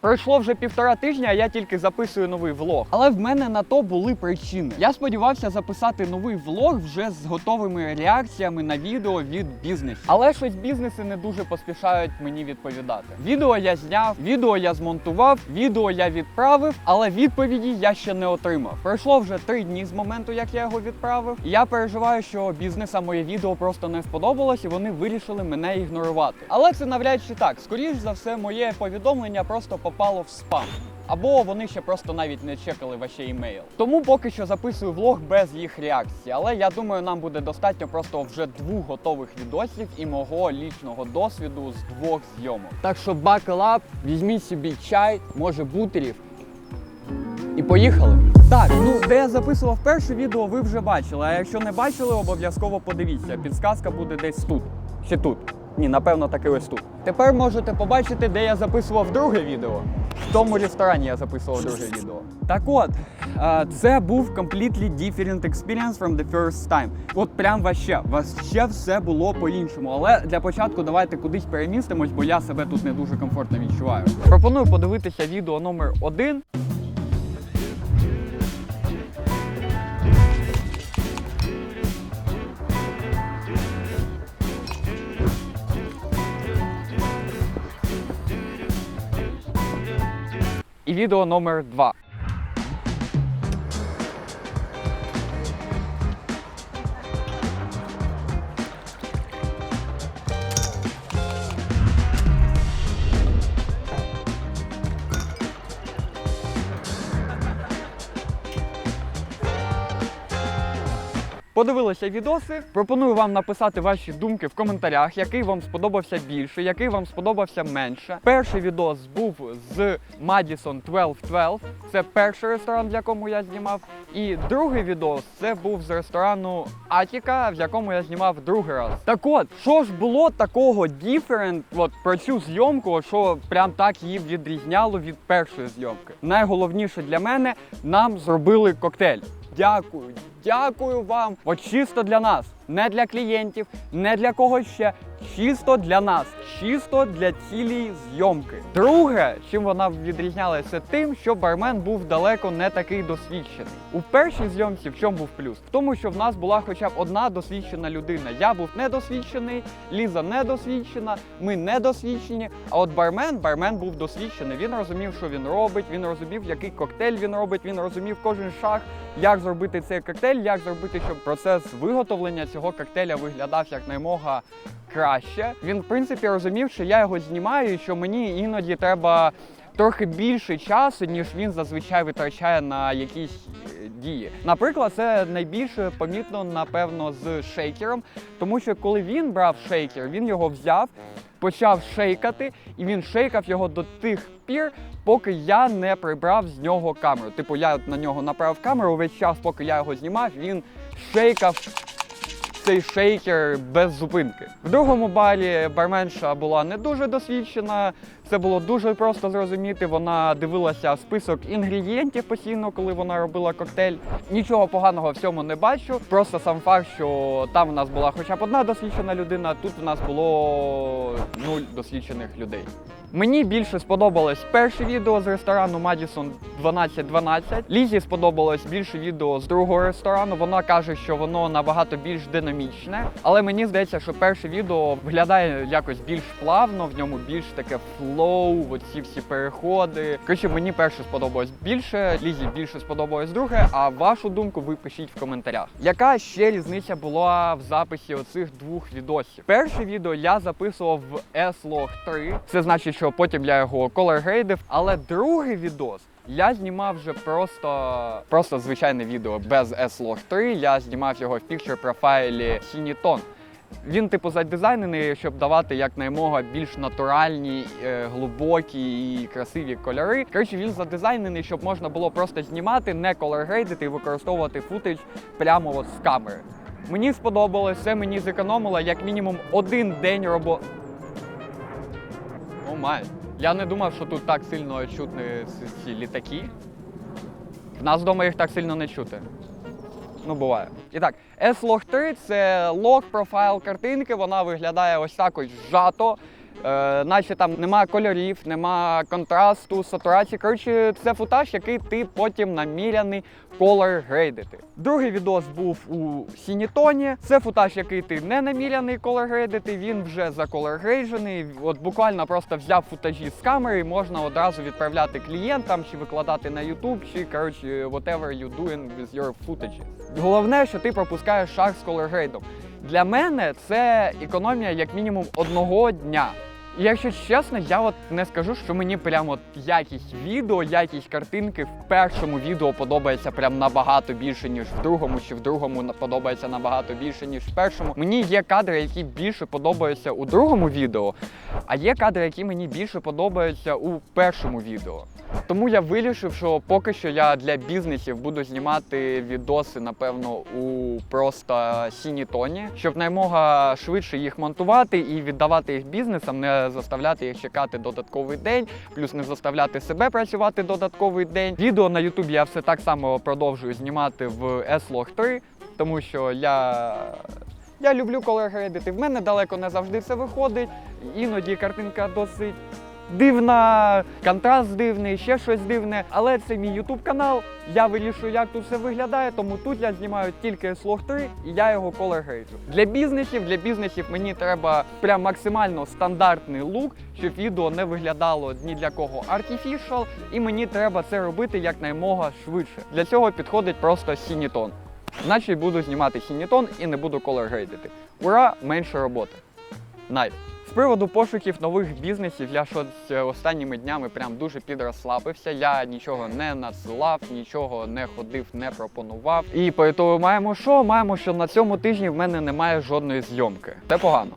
Пройшло вже півтора тижня, а я тільки записую новий влог. Але в мене на то були причини. Я сподівався записати новий влог вже з готовими реакціями на відео від бізнесу. Але щось бізнеси не дуже поспішають мені відповідати. Відео я зняв, відео я змонтував, відео я відправив, але відповіді я ще не отримав. Пройшло вже три дні з моменту, як я його відправив. І я переживаю, що бізнесам моє відео просто не сподобалось, і вони вирішили мене ігнорувати. Але це навряд чи так. Скоріш за все, моє повідомлення просто попало в спам. Або вони ще просто навіть не чекали ваші імейл. Тому поки що записую влог без їх реакції. Але я думаю, нам буде достатньо просто вже двох готових відосів і мого лічного досвіду з двох зйомок. Так що buckle up, візьміть собі чай, може бутерів. І поїхали. Так, ну де я записував перше відео, ви вже бачили. А якщо не бачили, обов'язково подивіться. Підсказка буде десь тут. Ще тут. Ні, напевно, таки ось тут. Тепер можете побачити, де я записував друге відео. В тому ресторані я записував друге відео. Так от, це був completely different experience from the first time. От прям ваще, ваще все було по-іншому. Але для початку давайте кудись перемістимось, бо я себе тут не дуже комфортно відчуваю. Пропоную подивитися відео номер один. І відео номер 2. Подивилися відоси. Пропоную вам написати ваші думки в коментарях, який вам сподобався більше, який вам сподобався менше. Перший відос був з Madison 1212. Це перший ресторан, в якому я знімав. І другий відос це був з ресторану Атіка, в якому я знімав другий раз. Так от, що ж було такого different от, про цю зйомку, що прям так її відрізняло від першої зйомки. Найголовніше для мене нам зробили коктейль. Дякую, дякую вам. От чисто для нас, не для клієнтів, не для когось ще. Чисто для нас, чисто для цілій зйомки. Друге, чим вона відрізнялася тим, що бармен був далеко не такий досвідчений. У першій зйомці в чому був плюс? В тому, що в нас була хоча б одна досвідчена людина. Я був недосвідчений, Ліза недосвідчена, ми недосвідчені. А от бармен, бармен був досвідчений. Він розумів, що він робить, він розумів, який коктейль він робить, він розумів кожен шаг, як зробити цей коктейль, як зробити, щоб процес виготовлення цього коктейля виглядав якнаймога краще. Він, в принципі, розумів, що я його знімаю, що мені іноді треба трохи більше часу, ніж він зазвичай витрачає на якісь е, дії. Наприклад, це найбільше помітно, напевно, з шейкером, тому що коли він брав шейкер, він його взяв. Почав шейкати, і він шейкав його до тих пір, поки я не прибрав з нього камеру. Типу, я на нього направив камеру весь час, поки я його знімав, він шейкав цей шейкер без зупинки. В другому балі барменша була не дуже досвідчена. Це було дуже просто зрозуміти. Вона дивилася список інгредієнтів постійно, коли вона робила коктейль. Нічого поганого в цьому не бачу. Просто сам факт, що там у нас була хоча б одна досвідчена людина, тут у нас було нуль досвідчених людей. Мені більше сподобалось перше відео з ресторану Madison 1212. Лізі сподобалось більше відео з другого ресторану. Вона каже, що воно набагато більш динамічне. Але мені здається, що перше відео виглядає якось більш плавно, в ньому більш таке флоу, оці всі переходи. Коротше, мені перше сподобалось більше, Лізі більше сподобалось друге. А вашу думку ви пишіть в коментарях. Яка ще різниця була в записі оцих двох відосів? Перше відео я записував в S-Log 3. Це значить, що потім я його колоргрейдив. Але другий відос. Я знімав вже просто просто звичайне відео без S-Log 3. Я знімав його в пікчер профайлі Cineton. Він, типу, задизайнений, щоб давати якнаймога більш натуральні, е, глибокі і красиві кольори. Коротше, він задизайнений, щоб можна було просто знімати, не колоргрейдити і використовувати футаж прямо от з камери. Мені сподобалось, це мені зекономило як мінімум один день роботи. О май. Я не думав, що тут так сильно чутні ці- літаки. В нас вдома їх так сильно не чути. Ну, буває. І так, S-Log 3 це лог профайл картинки. Вона виглядає ось так ось зжато. Е, наче там нема кольорів, нема контрасту, сатурації. Коротше, це футаж, який ти потім наміряний колор грейдити. Другий відос був у сінітоні. Це футаж, який ти не наміряний колор грейдити, він вже заколоргрейджений. От буквально просто взяв футажі з камери можна одразу відправляти клієнтам чи викладати на YouTube, чи коротше, whatever you doing with your footage. Головне, що ти пропускаєш шаг з колоргрейдом. Для мене це економія як мінімум одного дня. Якщо чесно, я от не скажу, що мені прям от якість відео, якість картинки в першому відео подобається прям набагато більше, ніж в другому, чи в другому подобається набагато більше, ніж в першому. Мені є кадри, які більше подобаються у другому відео, а є кадри, які мені більше подобаються у першому відео. Тому я вирішив, що поки що я для бізнесів буду знімати відоси, напевно, у просто сіній тоні, щоб наймога швидше їх монтувати і віддавати їх бізнесам, не заставляти їх чекати додатковий день, плюс не заставляти себе працювати додатковий день. Відео на Ютубі я все так само продовжую знімати в S-Log 3, тому що я. Я люблю колор-грейдити. В мене далеко не завжди це виходить. Іноді картинка досить дивна, контраст дивний, ще щось дивне. Але це мій YouTube канал. Я вирішую, як тут все виглядає, тому тут я знімаю тільки слог 3 і я його колор грейджу. Для бізнесів, для бізнесів мені треба прям максимально стандартний лук, щоб відео не виглядало ні для кого artificial, і мені треба це робити якнаймога швидше. Для цього підходить просто сінітон. Значить буду знімати сінітон і не буду колор грейдити. Ура, менше роботи. Найс. З приводу пошуків нових бізнесів я щось останніми днями прям дуже підрослабився. Я нічого не надсилав, нічого не ходив, не пропонував. І по ітогу маємо що? Маємо, що на цьому тижні в мене немає жодної зйомки. Це погано.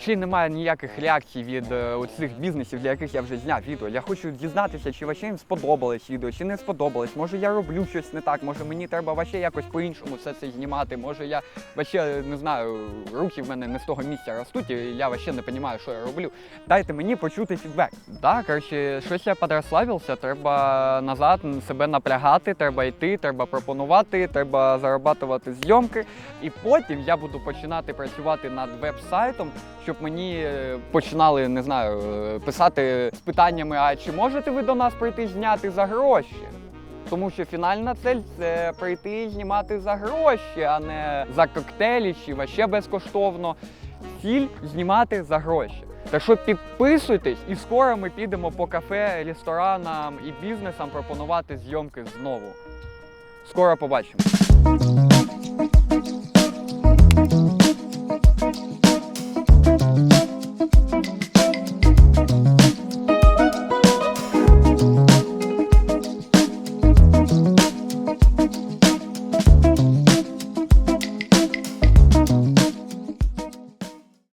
Й немає ніяких реакцій від е, цих бізнесів, для яких я вже зняв відео. Я хочу дізнатися, чи вообще їм сподобалось відео, чи не сподобалось. Може я роблю щось не так, може мені треба вообще якось по-іншому все це знімати. Може я вообще не знаю, руки в мене не з того місця ростуть, і я вообще не розумію, що я роблю. Дайте мені почути фідбек. Так, коротше, щось я подрославився, треба назад себе напрягати, треба йти, треба пропонувати, треба зарабатувати зйомки. І потім я буду починати працювати над веб-сайтом, щоб мені е, починали, не знаю, е, писати з питаннями: а чи можете ви до нас прийти зняти за гроші? Тому що фінальна цель це прийти і знімати за гроші, а не за коктейлі чи вообще безкоштовно. Ціль знімати за гроші. Так що підписуйтесь, і скоро ми підемо по кафе, ресторанам і бізнесам пропонувати зйомки знову. Скоро побачимо.